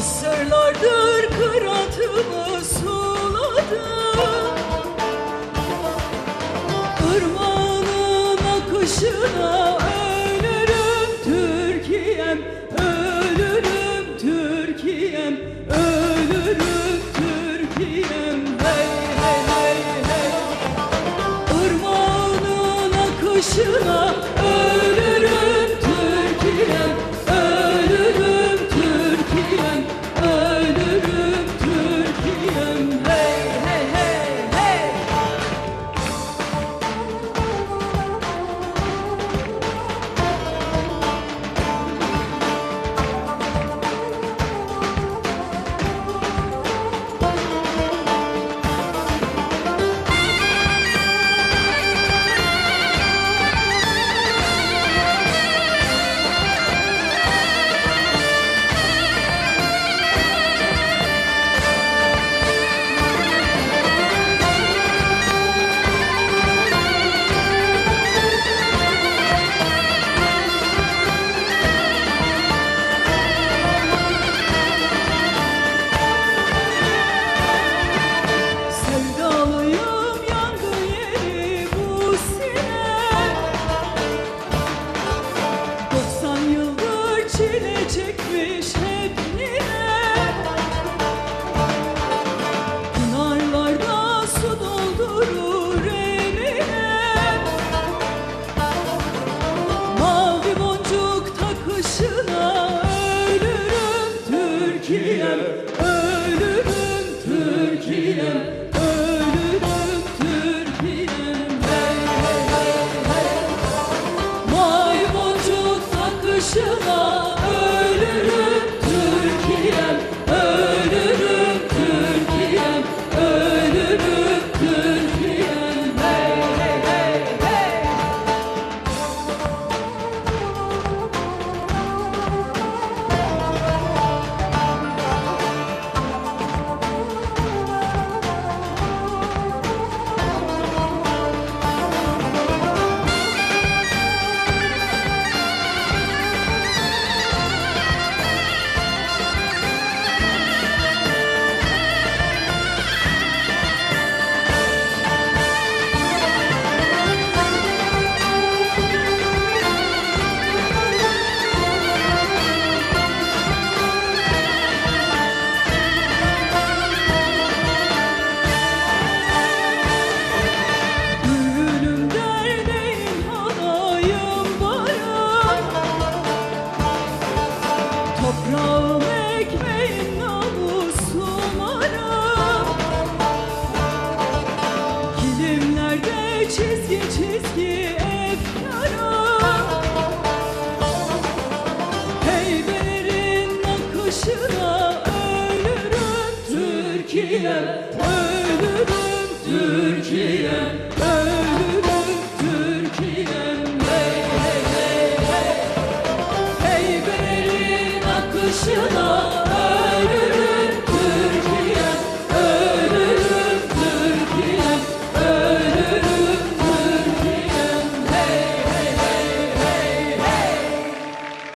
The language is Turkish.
Asırlardır kıratımı suladı Irmağının akışına ölürüm Türkiye'm Ölürüm Türkiye'm Ölürüm. Türkiye. Ölürüm Türkiye. Ölürüm Türkiye. Hey hey hey hey. Hey akışına